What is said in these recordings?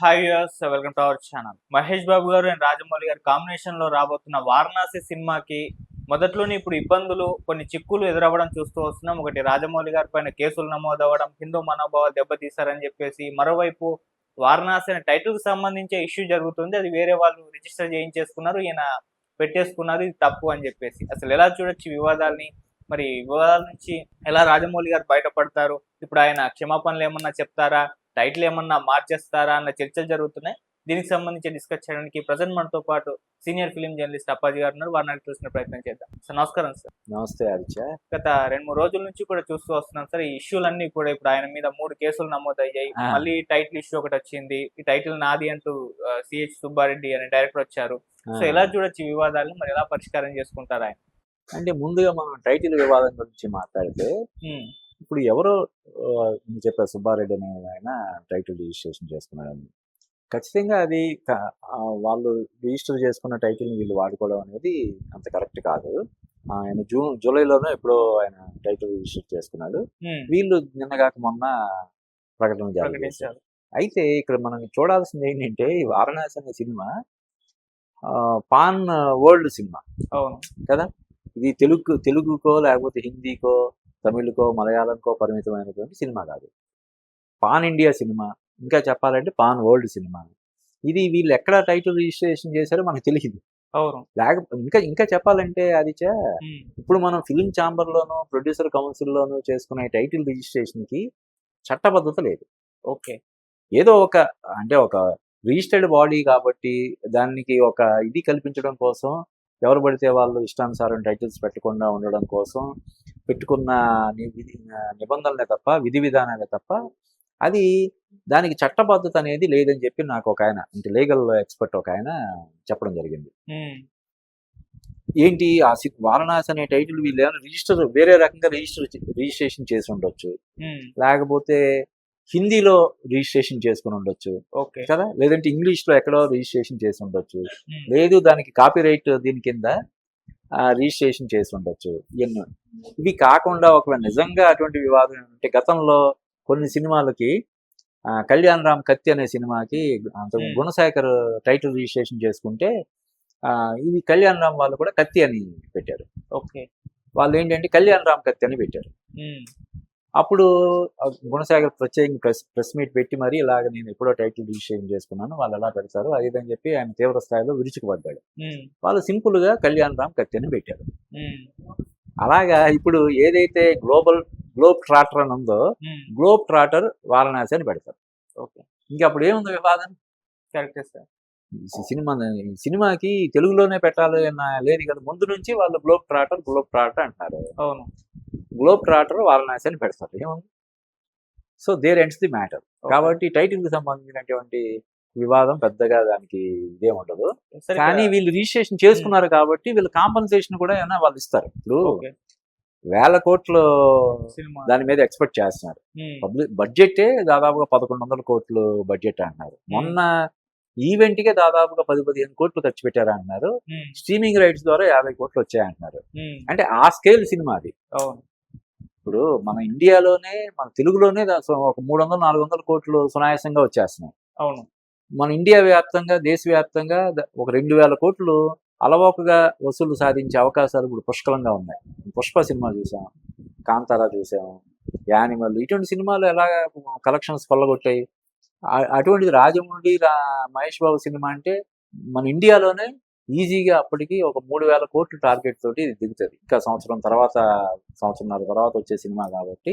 Hi use welcome to our channel Mahesh Babu garu and Rajamouli గారి కాంబినేషన్లో రాబోతున్న వారణాసి సినిమాకి మొదట్లోనే ఇప్పుడు ఇబ్బందులు కొన్ని చిక్కులు ఎదురవ్వడం చూస్తూ వస్తున్నాం. ఒకటి రాజమౌళి గారి పైన కేసులు నమోదు అవ్వడం హిందూ మనోభావ దెబ్బతీశారని చెప్పేసి మరోవైపు వారణాసి అనే టైటిల్కి సంబంధించే ఇష్యూ జరుగుతుంది. అది వేరే వాళ్ళు రిజిస్టర్ చేయించేసుకున్నారు ఈయన పెట్టేసుకున్నారు ఇది తప్పు అని చెప్పేసి. అసలు ఎలా చూడొచ్చు వివాదాల్ని? మరి వివాదాల నుంచి ఎలా రాజమౌళి గారు బయటపడతారు? ఇప్పుడు ఆయన క్షమాపణలు ఏమన్నా చెప్తారా? టైటిల్ ఏమన్నా మార్చేస్తారా అన్న చర్చలు జరుగుతున్నాయి. దీనికి సంబంధించి డిస్కస్ చేయడానికి ప్రజెంట్ మనతో పాటు సీనియర్ ఫిలిం జర్నలిస్ట్ అప్పాజీ గారు ఉన్నారు. వారిని చూసిన ప్రయత్నం చేద్దాం. సార్ నమస్కారం సార్. నమస్తే ఆదిత్య గత రెండు మూడు రోజుల నుంచి కూడా చూస్తూ వస్తున్నాం సార్. ఈ ఇష్యూలన్నీ కూడా ఇప్పుడు ఆయన మీద మూడు కేసులు నమోదయ్యాయి. మళ్ళీ టైటిల్ ఇష్యూ ఒకటి వచ్చింది. ఈ టైటిల్ నాది అంటూ సిహెచ్ సుబ్బారెడ్డి అనే డైరెక్టర్ వచ్చారు. సో ఎలా చూడొచ్చు వివాదాలను? మరి ఎలా పరిష్కారం చేసుకుంటారు ఆయన? అంటే ముందుగా మనం టైటిల్ వివాదం గురించి మాట్లాడితే ఇప్పుడు ఎవరో మీరు చెప్పారు సుబ్బారెడ్డి అనే ఆయన టైటిల్ రిజిస్ట్రేషన్ చేసుకున్నాడని. ఖచ్చితంగా అది వాళ్ళు రిజిస్టర్ చేసుకున్న టైటిల్ని వీళ్ళు వాడుకోవడం అనేది అంత కరెక్ట్ కాదు. ఆయన జూన్ జూలైలోనే ఎప్పుడో ఆయన టైటిల్ రిజిస్టర్ చేసుకున్నాడు. వీళ్ళు నిన్నగాక మొన్న ప్రకటన జారీ చేశారు. అయితే ఇక్కడ మనం చూడాల్సింది ఏంటంటే ఈ వారణాసి అనే సినిమా ఆ, పాన్ వరల్డ్ సినిమా. అవును. కదా? ఇది తెలుగు తెలుగుకో లేకపోతే హిందీకో తమిళకో మలయాళంకో పరిమితమైనటువంటి సినిమా కాదు. Pan India cinema. ఇంకా చెప్పాలంటే పాన్ వరల్డ్ సినిమా. ఇది వీళ్ళు ఎక్కడ టైటిల్ రిజిస్ట్రేషన్ చేశారో మనకు తెలియదు. అవును. లేక ఇంకా ఇంకా చెప్పాలంటే అది ఉమ్, ఇప్పుడు మనం ఫిలిం ఛాంబర్లోనూ ప్రొడ్యూసర్ కౌన్సిల్లోనూ చేసుకునే టైటిల్ రిజిస్ట్రేషన్కి చట్టబద్ధత లేదు. ఓకే. ఏదో ఒక అంటే ఒక రిజిస్టర్డ్ బాడీ కాబట్టి దానికి ఒక ఇది కల్పించడం కోసం ఎవరు పడితే వాళ్ళు ఇష్టానుసారం టైటిల్స్ పెట్టకుండా ఉండడం కోసం పెట్టుకున్న నిబంధనలే తప్ప విధి విధానాలే తప్ప అది దానికి చట్టబద్ధత అనేది లేదని చెప్పి నాకు ఒక ఆయన అంటే లీగల్ ఎక్స్పర్ట్ ఒక ఆయన చెప్పడం జరిగింది. ఏంటి ఆ వారణాసి అనే టైటిల్ వీళ్ళు ఏమైనా రిజిస్టర్ వేరే రకంగా రిజిస్టర్ రిజిస్ట్రేషన్ చేసి ఉండొచ్చు. లేకపోతే హిందీలో రిజిస్ట్రేషన్ చేసుకుని ఉండొచ్చు. కదా? లేదంటే ఇంగ్లీష్లో ఎక్కడో రిజిస్ట్రేషన్ చేసి ఉండొచ్చు. లేదు దానికి కాపీ రైట్ దీని కింద రిజిస్ట్రేషన్ చేసి ఉండొచ్చు. ఇవన్నీ ఇవి కాకుండా ఒకవేళ నిజంగా అటువంటి వివాదం ఉంటే గతంలో కొన్ని సినిమాలకి ఆ, కళ్యాణ్ రామ్ కత్తి అనే సినిమాకి అంత. గుణశేఖర్ టైటిల్ రిజిస్ట్రేషన్ చేసుకుంటే ఆ, ఇది కళ్యాణ్ రామ్ వాళ్ళు కూడా కత్తి అని పెట్టారు. ఓకే. వాళ్ళు ఏంటంటే కళ్యాణ్ రామ్ కత్తి అని పెట్టారు. అప్పుడు గుణసాగర్ ప్రత్యేకంగా ప్రెస్ ప్రెస్ మీట్ పెట్టి మరి ఇలాగ నేను ఎప్పుడో టైటిల్ రిజిస్ట్రేషన్ చేసుకున్నాను. వాళ్ళు ఎలా పెడతారు అది ఇది అని చెప్పి ఆయన తీవ్ర స్థాయిలో విరుచుకుపడ్డాడు వాళ్ళు సింపుల్గా కళ్యాణ్ రామ్ కత్తి అని పెట్టారు అలాగా ఇప్పుడు ఏదైతే గ్లోబల్ గ్లోబ్ ట్రాటర్ అని ఉందో గ్లోబ్ ట్రాటర్ వారణాసి అని పెడతారు. ఓకే. ఇంకా అప్పుడు ఏముంది వివాదం? కరెక్టే సార్. సినిమా సినిమాకి తెలుగులోనే పెట్టాలి అన్న లేదు కదా. ముందు నుంచి వాళ్ళు గ్లోబ్ ట్రాటర్ గ్లోబ్ ట్రాటర్ అంటారు అవును. గ్లోబ్ ట్రాటర్ వారణాసి అని పెడతారు. ఏముంది so there ends the matter. కాబట్టి టైటిల్కి సంబంధించినటువంటి వివాదం పెద్దగా దానికి ఇదేం ఉండదు. కానీ వీళ్ళు రిజిస్ట్రేషన్ చేసుకున్నారు కాబట్టి వీళ్ళు కాంపన్సేషన్ కూడా ఏమైనా వాళ్ళు ఇస్తారు. ఇప్పుడు వేల కోట్లు సినిమా. దాని మీద ఎక్స్పెక్ట్ చేస్తున్నారు. పబ్లిక్ బడ్జెటే దాదాపుగా పదకొండు వందల కోట్లు బడ్జెట్ అంటున్నారు. మొన్న ఈవెంట్ కే దాదాపుగా పది పదిహేను కోట్లు ఖర్చు పెట్టారు అంటున్నారు. స్ట్రీమింగ్ రైట్స్ ద్వారా యాభై కోట్లు వచ్చాయంటున్నారు. అంటే ఆ స్కేల్ సినిమా అది. ఇప్పుడు మన ఇండియాలోనే మన తెలుగులోనే ఒక మూడు వందలు నాలుగు వందల కోట్లు సునాయాసంగా వచ్చేస్తున్నాయి. అవును. మన ఇండియా వ్యాప్తంగా దేశవ్యాప్తంగా ఒక రెండు వేల కోట్లు అలవోకగా వసూలు సాధించే అవకాశాలు ఇప్పుడు పుష్కలంగా ఉన్నాయి. పుష్ప సినిమా చూసాం కాంతారా చూసాం యానిమల్ ఇటువంటి సినిమాలు ఎలా కలెక్షన్స్ కొల్లగొట్టాయి అటువంటిది రాజమౌళి మహేష్ బాబు సినిమా అంటే మన ఇండియాలోనే ఈజీగా అప్పటికి ఒక మూడు వేల కోట్ల టార్గెట్ తోటి ఇది దిగుతుంది. ఇంకా సంవత్సరం తర్వాత సంవత్సరంన్నర తర్వాత వచ్చే సినిమా కాబట్టి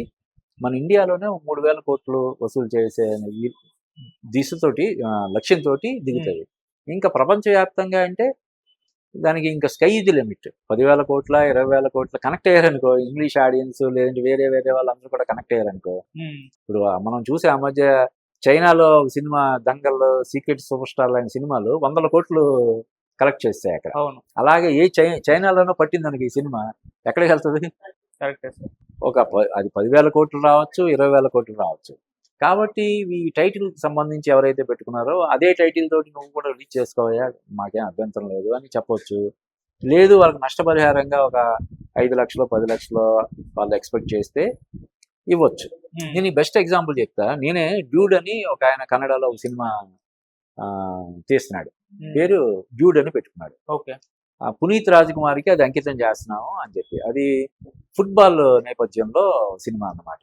మన ఇండియాలోనే మూడు వేల కోట్లు వసూలు చేసే దిశతోటి లక్ష్యంతో దిగుతుంది. ఇంకా ప్రపంచవ్యాప్తంగా అంటే దానికి ఇంకా స్కై ఇది లిమిట్. పదివేల కోట్ల ఇరవై వేల కోట్ల కనెక్ట్ అయ్యారనుకో ఇంగ్లీష్ ఆడియన్స్ లేదంటే వేరే వేరే వాళ్ళందరూ కూడా కనెక్ట్ అయ్యారనుకో. ఇప్పుడు మనం చూసే ఆ మధ్య చైనాలో ఒక cinema Dangal secret super star లాంటి సినిమాలు వందల కోట్లు కలెక్ట్ చేస్తాయి అక్కడ. అవును. అలాగే ఏ చైనాలోనో పట్టింది మనకి ఈ సినిమా. ఎక్కడికి వెళ్తుంది? ఒక అది పదివేల కోట్లు రావచ్చు ఇరవై వేల కోట్లు రావచ్చు. కాబట్టి ఈ టైటిల్కి సంబంధించి ఎవరైతే పెట్టుకున్నారో అదే టైటిల్ తోటి నువ్వు కూడా రిలీజ్ చేసుకోవా మాకేం అభ్యంతరం లేదు అని చెప్పొచ్చు. లేదు వాళ్ళకి నష్టపరిహారంగా ఒక ఐదు లక్షలు పది లక్షలు వాళ్ళు ఎక్స్పెక్ట్ చేస్తే ఇవ్వచ్చు. నేను బెస్ట్ ఎగ్జాంపుల్ చెప్తా. నేనే డ్యూడ్ అని ఒక ఆయన కన్నడలో ఒక సినిమా తీస్తున్నాడు. పేరు డ్యూడ్ అని పెట్టుకున్నాడు. ఓకే. ఆ, పునీత్ రాజ్కుమార్కి అది అంకితం చేస్తున్నాము అని చెప్పి. అది ఫుట్బాల్ నేపథ్యంలో సినిమా అన్నమాట.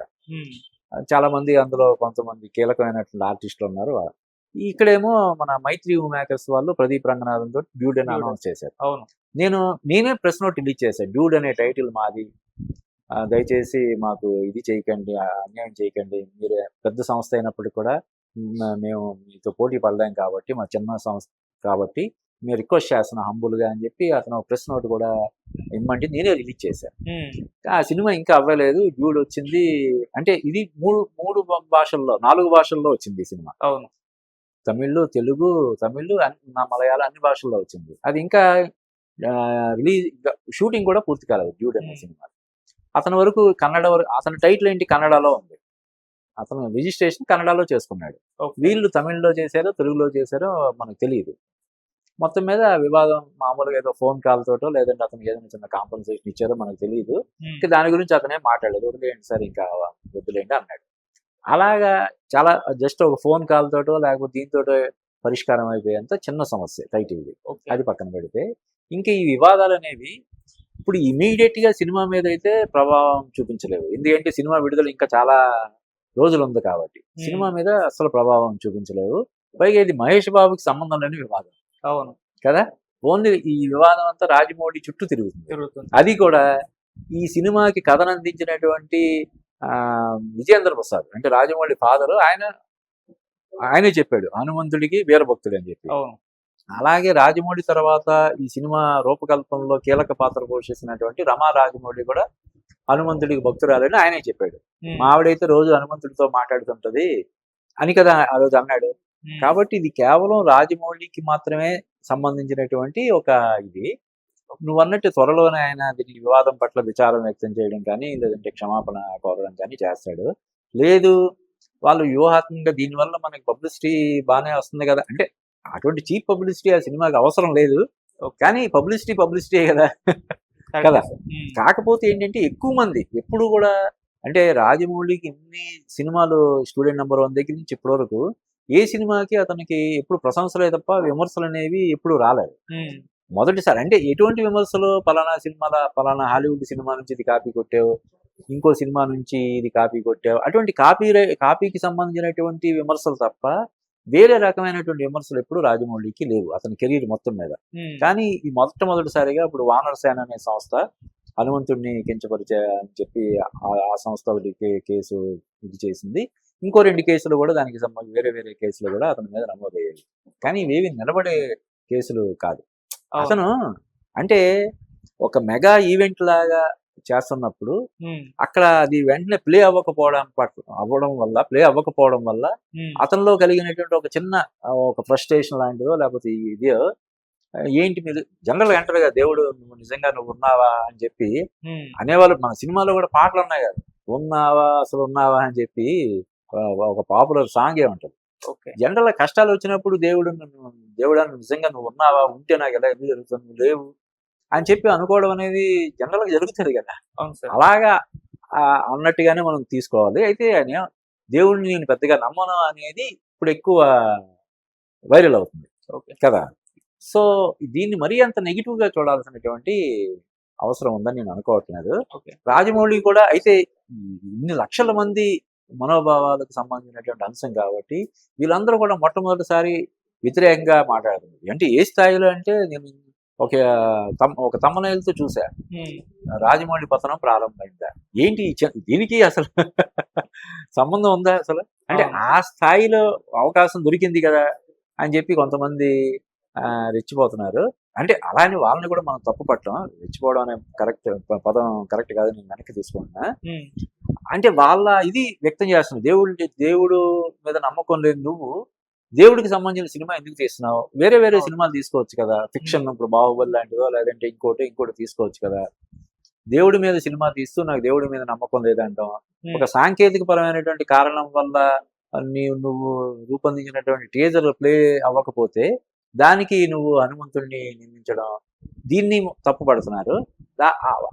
చాలా మంది అందులో కొంతమంది కీలకమైనటువంటి ఆర్టిస్టులు ఉన్నారు. ఇక్కడేమో మన మైత్రి మేకర్స్ వాళ్ళు ప్రదీప్ రంగనాథన్ తోటి డ్యూడ్ అని. అనౌన్స్ చేశారు. అవును. నేను నేనే ప్రెస్ నోట్ రిలీజ్ చేశాను. డ్యూడ్ అనే టైటిల్ మాది. దయచేసి మాకు ఇది చేయకండి అన్యాయం చేయకండి. మీరు పెద్ద సంస్థ అయినప్పటికీ కూడా మేము మీతో పోటీ పడలేం కాబట్టి మా చిన్న సంస్థ కాబట్టి మేము రిక్వెస్ట్ చేస్తున్నాం హంబుల్గా అని చెప్పి అతను ప్రెస్ నోట్ కూడా ఇమ్మంటే నేనే రిలీజ్ చేశాను. ఆ సినిమా ఇంకా అవ్వలేదు. డ్యూడ్ వచ్చింది. అంటే ఇది మూడు మూడు భాషల్లో నాలుగు భాషల్లో వచ్చింది ఈ సినిమా. అవును. తమిళ్ తెలుగు తమిళ్ నా మలయాళం అన్ని భాషల్లో వచ్చింది. అది ఇంకా రిలీజ్ షూటింగ్ కూడా పూర్తి కాలేదు డ్యూడ్ అనే. సినిమా. అతని వరకు కన్నడ వరకు అతని టైటిల్ ఏంటి కన్నడలో ఉంది. అతను రిజిస్ట్రేషన్ కన్నడలో చేసుకున్నాడు. వీళ్ళు తమిళ్ళో చేశారో తెలుగులో చేశారో మనకు తెలియదు మొత్తం మీద వివాదం మామూలుగా ఏదో ఫోన్ కాల్ తోటో లేదంటే అతనికి ఏదైనా చిన్న కాంపన్సేషన్ ఇచ్చారో మనకు తెలియదు. ఇంకా దాని గురించి అతనే మాట్లాడలేదు. వదిలేయండి సార్ ఇంకా వదిలేయండి అన్నాడు. అలాగా చాలా జస్ట్ ఒక ఫోన్ కాల్ తోటో లేకపోతే దీంతో పరిష్కారం అయిపోయేంత చిన్న సమస్య టైటిల్ది ఓకే. అది పక్కన పెడితే ఇంకా ఈ వివాదాలు అనేవి ఇప్పుడు ఇమీడియట్గా సినిమా మీద అయితే ప్రభావం చూపించలేవు. ఎందుకంటే సినిమా విడుదల ఇంకా చాలా రోజులు ఉంది కాబట్టి. సినిమా మీద అసలు ప్రభావం చూపించలేవు. పైగా ఇది మహేష్ బాబుకి సంబంధం లేని వివాదం. అవును. కదా? ఓన్లీ ఈ వివాదం అంతా రాజమౌళి చుట్టూ తిరుగుతుంది. అది కూడా ఈ సినిమాకి కథను అందించినటువంటి ఆ, విజయేంద్ర ప్రసాద్ అంటే రాజమౌళి ఫాదర్ ఆయన ఆయనే చెప్పాడు హనుమంతుడికి వీరభక్తుడు అని చెప్పి. అలాగే రాజమౌళి తర్వాత ఈ సినిమా రూపకల్పనలో కీలక పాత్ర పోషిస్తున్నటువంటి రమా రాజమౌళి కూడా హనుమంతుడికి భక్తురాలని ఆయనే చెప్పాడు. ఉమ్. మా ఆవిడైతే రోజు హనుమంతుడితో మాట్లాడుతుంటది అని కదా ఆ రోజు అన్నాడు. కాబట్టి ఇది కేవలం రాజమౌళికి మాత్రమే సంబంధించినటువంటి ఒక ఇది. నువ్వు అన్నట్టు త్వరలోనే ఆయన దీని వివాదం పట్ల విచారం వ్యక్తం చేయడం కానీ లేదంటే క్షమాపణ కోరడం కానీ చేస్తాడు. లేదు వాళ్ళు వ్యూహాత్మకంగా దీనివల్ల మనకి పబ్లిసిటీ బాగానే వస్తుంది కదా. అంటే అటువంటి చీప్ పబ్లిసిటీ ఆ సినిమాకి అవసరం లేదు. కానీ పబ్లిసిటీ పబ్లిసిటీ కదా. కదా. కాకపోతే ఏంటంటే ఎక్కువ మంది ఎప్పుడు కూడా అంటే రాజమౌళికి ఇన్ని సినిమాలు స్టూడెంట్ నెంబర్ వన్ దగ్గర నుంచి ఇప్పటి వరకు ఏ సినిమాకి అతనికి ఎప్పుడు ప్రశంసలే తప్ప విమర్శలు అనేవి ఎప్పుడు రాలేదు. మొదటిసారి అంటే ఎటువంటి విమర్శలు పలానా సినిమాల పలానా హాలీవుడ్ సినిమా నుంచి ఇది కాపీ కొట్టావు ఇంకో సినిమా నుంచి ఇది కాపీ కొట్టావు అటువంటి కాపీ కాపీకి సంబంధించినటువంటి విమర్శలు తప్ప వేరే రకమైనటువంటి విమర్శలు ఎప్పుడు రాజమౌళికి లేవు అతని కెరీర్ మొత్తం మీద. కానీ ఈ మొట్టమొదటిసారిగా ఇప్పుడు వానర్ సేన అనే సంస్థ హనుమంతుడిని కించపరిచే అని చెప్పి ఆ- సంస్థ కేసు ఇది చేసింది ఇంకో రెండు కేసులు కూడా దానికి సంబంధించి వేరే వేరే కేసులు కూడా అతని మీద నమోదయ్యాయి కానీ ఇవేవి నిలబడే కేసులు కాదు. అతను అంటే ఒక మెగా ఈవెంట్ లాగా చేస్తున్నప్పుడు. అక్కడ అది వెంటనే ప్లే అవ్వకపోవడం పట్ల అవ్వడం వల్ల ప్లే అవ్వకపోవడం వల్ల. అతనిలో కలిగినటువంటి ఒక చిన్న ఒక ఫ్రస్ట్రేషన్ లాంటిదో లేకపోతే ఇది ఏంటి మీరు జనరల్గా అంటారు కదా దేవుడు నువ్వు నిజంగా నువ్వు ఉన్నావా అని చెప్పి. అనేవాళ్ళు మన సినిమాలో కూడా పాటలు ఉన్నాయి కదా ఉన్నావా అసలు ఉన్నావా అని చెప్పి ఒక పాపులర్ సాంగ్ ఏమంటారు ఓకే. జనరల్ కష్టాలు వచ్చినప్పుడు దేవుడు దేవుడా నిజంగా నువ్వు ఉన్నావా? ఉంటే నాకు ఎలా ఎందుకు జరుగుతుంది? లేవు అని చెప్పి అనుకోవడం అనేది జనరల్గా జరుగుతుంది కదా. అలాగా అన్నట్టుగానే మనం తీసుకోవాలి. అయితే ఆయన దేవుడిని నేను పెద్దగా నమ్మను అనేది ఇప్పుడు ఎక్కువ వైరల్ అవుతుంది ఓకే. కదా. సో దీన్ని మరీ అంత నెగిటివ్గా చూడాల్సినటువంటి అవసరం ఉందని నేను అనుకోవట్లేదు. రాజమౌళి కూడా అయితే ఇన్ని లక్షల మంది మనోభావాలకు సంబంధించినటువంటి అంశం కాబట్టి వీళ్ళందరూ కూడా మొట్టమొదటిసారి వ్యతిరేకంగా మాట్లాడుతున్నారు అంటే ఏ స్థాయిలో అంటే నేను ఒక తమ్ ఒక తమ్మనేలతో చూసా. రాజమౌళి పతనం ప్రారంభమైందా ఏంటి దీనికి అసలు సంబంధం ఉందా అసలు అంటే. ఆ స్థాయిలో అవకాశం దొరికింది కదా అని చెప్పి కొంతమంది రెచ్చిపోతున్నారు అంటే అలానే వాళ్ళని కూడా మనం తప్పు పట్టం రెచ్చిపోవడం అనే కరెక్ట్ పదం కరెక్ట్ కాదు నేను వెనక్కి తీసుకుంటున్నా. అంటే వాళ్ళ ఇది వ్యక్తం చేస్తున్నావు దేవుడి దేవుడు మీద నమ్మకం లేని నువ్వు దేవుడికి సంబంధించిన సినిమా ఎందుకు తీస్తున్నావు? వేరే వేరే. సినిమాలు తీసుకోవచ్చు కదా. ఫిక్షన్ ఇప్పుడు బాహుబలి లాంటిదో లేదంటే ఇంకోటి ఇంకోటి తీసుకోవచ్చు కదా. దేవుడి మీద సినిమా తీస్తూ నాకు దేవుడి మీద నమ్మకం లేదంటాం. ఒక సాంకేతిక పరమైనటువంటి కారణం వల్ల నీవు నువ్వు రూపొందించినటువంటి టీజర్ ప్లే అవ్వకపోతే దానికి నువ్వు హనుమంతుడిని నిందించడం దీన్ని తప్పు పడుతున్నారు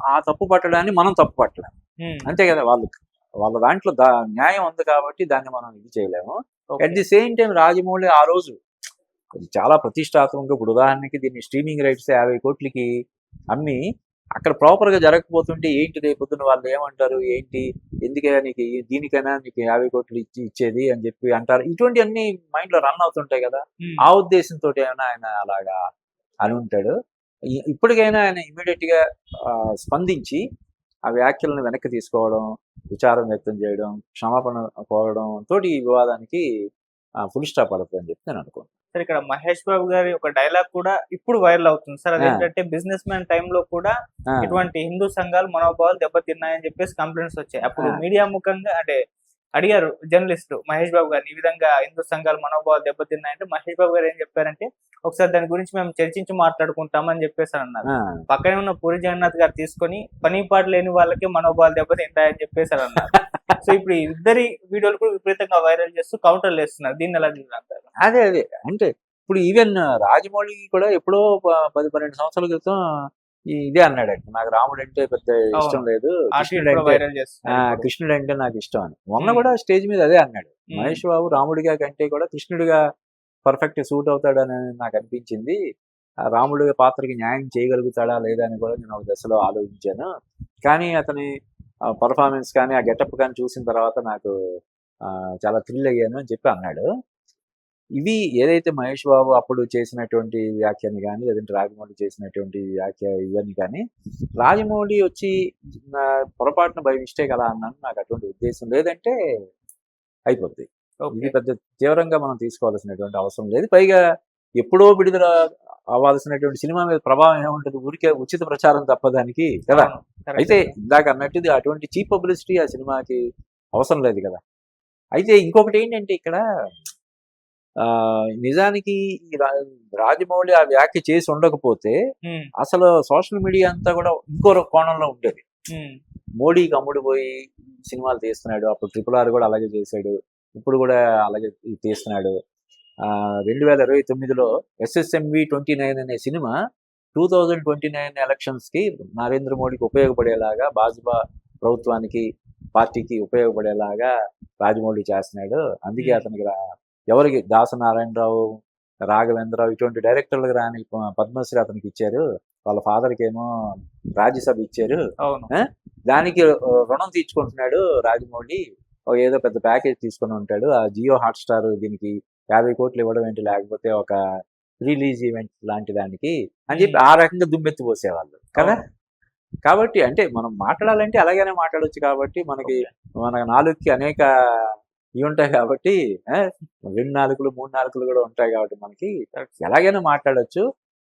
ఆ- తప్పు పట్టడాన్ని మనం తప్పు పట్టలేం ఉమ్. అంతే కదా వాళ్ళు వాళ్ళ దాంట్లో న్యాయం ఉంది కాబట్టి దాన్ని మనం ఇది చేయలేము. At the same time Rajamouli ఆ రోజు అది చాలా ప్రతిష్టాత్మకంగా ఇప్పుడు ఉదాహరణకి దీన్ని స్ట్రీమింగ్ రైట్స్ యాభై కోట్లకి అమ్మి అక్కడ ప్రాపర్గా జరగకపోతుంటే ఏంటి రేపు పొద్దున్న వాళ్ళు ఏమంటారు? ఏంటి? ఎందుకైనా నీకు దీనికైనా నీకు యాభై కోట్లు ఇచ్చి ఇచ్చేది అని చెప్పి అంటారు. ఇటువంటి అన్ని మైండ్లో రన్ అవుతుంటాయి కదా. ఆ ఉద్దేశంతో ఏమైనా ఆయన అలాగా అని ఉంటాడు. ఇప్పటికైనా ఆయన ఇమీడియట్గా ఆ, స్పందించి ఆ వ్యాఖ్యలను వెనక్కి తీసుకోవడం విచారం వ్యక్తం చేయడం క్షమాపణ కోరడం తోటి ఈ వివాదానికి ఫుల్ స్టాప్ పడుతుంది అని చెప్పి నేను అనుకోను సార్ ఇక్కడ మహేష్ బాబు గారి ఒక డైలాగ్ కూడా ఇప్పుడు వైరల్ అవుతుంది సార్. అదేంటంటే బిజినెస్ మ్యాన్ టైంలో కూడా ఇటువంటి హిందూ సంఘాలు మనోభావాలు దెబ్బతిన్నాయని చెప్పేసి కంప్లైంట్స్ వచ్చాయి అప్పుడు. మీడియా ముఖంగా అంటే అడిగారు జర్నలిస్ట్ మహేష్ బాబు గారిని ఈ విధంగా హిందూ సంఘాలు మనోభావాలు దెబ్బతిన్నాయంటే మహేష్ బాబు గారు ఏం చెప్పారంటే ఒకసారి దాని గురించి మేము చర్చించి మాట్లాడుకుంటామని చెప్పేసి అన్నారు. పక్కనే ఉన్న పూరి జగన్నాథ్ గారు తీసుకొని పని పాట లేని వాళ్ళకి మనోభావాలు దెబ్బతింటాయని చెప్పేసి అన్నారు. సో ఇప్పుడు ఇద్దరి వీడియోలు కూడా విపరీతంగా వైరల్ చేస్తూ కౌంటర్లు వేస్తున్నారు. దీన్ని ఎలా అదే అదే. అంటే ఇప్పుడు ఈవెన్ రాజమౌళి కూడా ఎప్పుడో పది పన్నెండు సంవత్సరాల క్రితం ఇదే అన్నాడంట. నాకు రాముడు అంటే పెద్ద ఇష్టం లేదు. కృష్ణుడు అంటే కృష్ణుడు అంటే నాకు ఇష్టం అని. మొన్న. కూడా స్టేజ్ మీద అదే అన్నాడు. మహేష్ బాబు రాముడిగా కంటే కూడా కృష్ణుడిగా పర్ఫెక్ట్ సూట్ అవుతాడని నాకు అనిపించింది. ఆ రాముడి పాత్రకి న్యాయం చేయగలుగుతాడా లేదా అని కూడా నేను ఒక దశలో ఆలోచించాను. కానీ అతని పర్ఫార్మెన్స్ కానీ ఆ గెటప్ కానీ చూసిన తర్వాత నాకు చాలా థ్రిల్ అయ్యాను అని చెప్పి అన్నాడు. ఇవి ఏదైతే మహేష్ బాబు అప్పుడు చేసినటువంటి వ్యాఖ్యని కానీ లేదంటే రాజమౌళి చేసినటువంటి వ్యాఖ్య ఇవన్నీ కానీ రాజమౌళి వచ్చి నా పొరపాటున బై మిస్టేక్ అలా అన్నాను నాకు అటువంటి ఉద్దేశం లేదంటే అయిపోద్ది. ఇది పెద్ద తీవ్రంగా మనం తీసుకోవాల్సినటువంటి అవసరం లేదు. పైగా ఎప్పుడో విడుదల అవ్వాల్సినటువంటి సినిమా మీద ప్రభావం ఏముంటుంది? ఊరికే ఉచిత ప్రచారం తప్పదానికి కదా? అయితే ఇందాక అన్నట్టు ఇది అటువంటి చీప్ పబ్లిసిటీ ఆ సినిమాకి అవసరం లేదు కదా? అయితే ఇంకొకటి ఏంటంటే ఇక్కడ నిజానికి రాజమౌళి ఆ వ్యాఖ్య చేసి ఉండకపోతే అసలు సోషల్ మీడియా అంతా కూడా ఇంకో కోణంలో ఉండేది. మోడీకి అమ్ముడు పోయి సినిమాలు తీస్తున్నాడు అప్పుడు ట్రిపుల్ ఆర్ కూడా అలాగే చేశాడు ఇప్పుడు కూడా అలాగే తీస్తున్నాడు. ఆ రెండు వేల ఇరవై తొమ్మిదిలో ఎస్ఎస్ఎంవి ట్వంటీ నైన్ అనే cinema two thousand twenty nine ఎలక్షన్స్కి నరేంద్ర మోడీకి ఉపయోగపడేలాగా భాజపా ప్రభుత్వానికి పార్టీకి ఉపయోగపడేలాగా రాజమౌళి చేస్తున్నాడు. అందుకే. అతనికి ఎవరికి దాసనారాయణరావు రాఘవేంద్రరావు ఇటువంటి డైరెక్టర్లకు రాని పద్మశ్రీ అతనికి ఇచ్చారు. వాళ్ళ ఫాదర్కి ఏమో రాజ్యసభ ఇచ్చారు. అవును. దానికి రుణం తీర్చుకుంటున్నాడు రాజమౌళి. ఏదో పెద్ద ప్యాకేజ్ తీసుకుని ఉంటాడు. ఆ జియో హాట్ స్టార్ దీనికి యాభై కోట్లు ఇవ్వడం ఏంటి? లేకపోతే ఒక రిలీజ్ ఈవెంట్ లాంటి దానికి అని చెప్పి ఆ రకంగా దుమ్మెత్తి పోసేవాళ్ళు. కదా? కాబట్టి అంటే మనం మాట్లాడాలంటే అలాగనే మాట్లాడొచ్చు కాబట్టి మనకి మన నాలుగుకి అనేక ఇవి ఉంటాయి కాబట్టి రెండు నాలుగులు మూడు నాలుగులు కూడా ఉంటాయి కాబట్టి మనకి ఎలాగైనా మాట్లాడొచ్చు.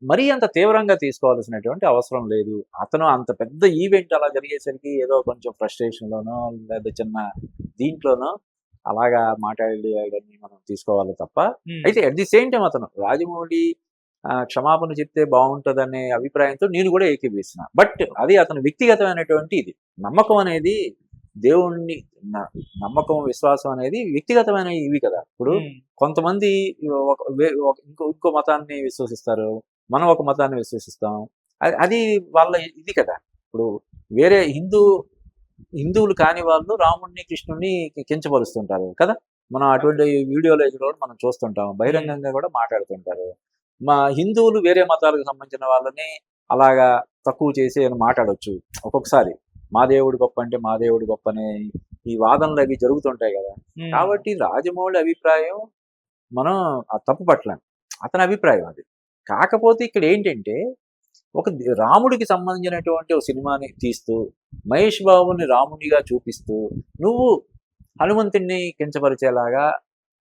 మరీ అంత తీవ్రంగా తీసుకోవాల్సినటువంటి అవసరం లేదు. అతను అంత పెద్ద ఈవెంట్ అలా జరిగేసరికి ఏదో కొంచెం ఫ్రస్ట్రేషన్ లోనో లేదా చిన్న దీంట్లోనో అలాగా మాట్లాడేయడాన్ని మనం తీసుకోవాలి తప్ప. అయితే అట్ ది సేమ్ టైం అతను రాజమౌళి క్షమాపణ చెప్తే బాగుంటదనే అభిప్రాయంతో నేను కూడా ఏకీపిస్తున్నా బట్ అది అతని వ్యక్తిగతమైనటువంటి ఇది. నమ్మకం అనేది దేవుణ్ణి నమ్మకం విశ్వాసం అనేది వ్యక్తిగతమైన ఇవి కదా. ఇప్పుడు కొంతమంది ఇంకో ఇంకో మతాన్ని విశ్వసిస్తారు. మనం ఒక మతాన్ని విశ్వసిస్తాం. అది అది వాళ్ళ ఇది కదా. ఇప్పుడు వేరే హిందూ హిందువులు కాని వాళ్ళు రాముడిని కృష్ణుడిని కించపరుస్తుంటారు కదా. మనం అటువంటి వీడియోలు కూడా మనం చూస్తుంటాం. బహిరంగంగా కూడా మాట్లాడుతుంటారు. మా హిందువులు వేరే మతాలకు సంబంధించిన వాళ్ళని అలాగా తక్కువ చేసి అని మాట్లాడొచ్చు ఒక్కొక్కసారి. మా దేవుడు గొప్ప అంటే మా దేవుడు గొప్ప అనే ఈ వాదనలు అవి జరుగుతుంటాయి కదా. కాబట్టి రాజమౌళి అభిప్రాయం మనం తప్పు పట్టలేం. అతని అభిప్రాయం అది. కాకపోతే ఇక్కడ ఏంటంటే ఒక రాముడికి సంబంధించినటువంటి ఒక సినిమాని తీస్తూ మహేష్ బాబుని రాముడిగా చూపిస్తూ నువ్వు హనుమంతుడిని కించపరిచేలాగా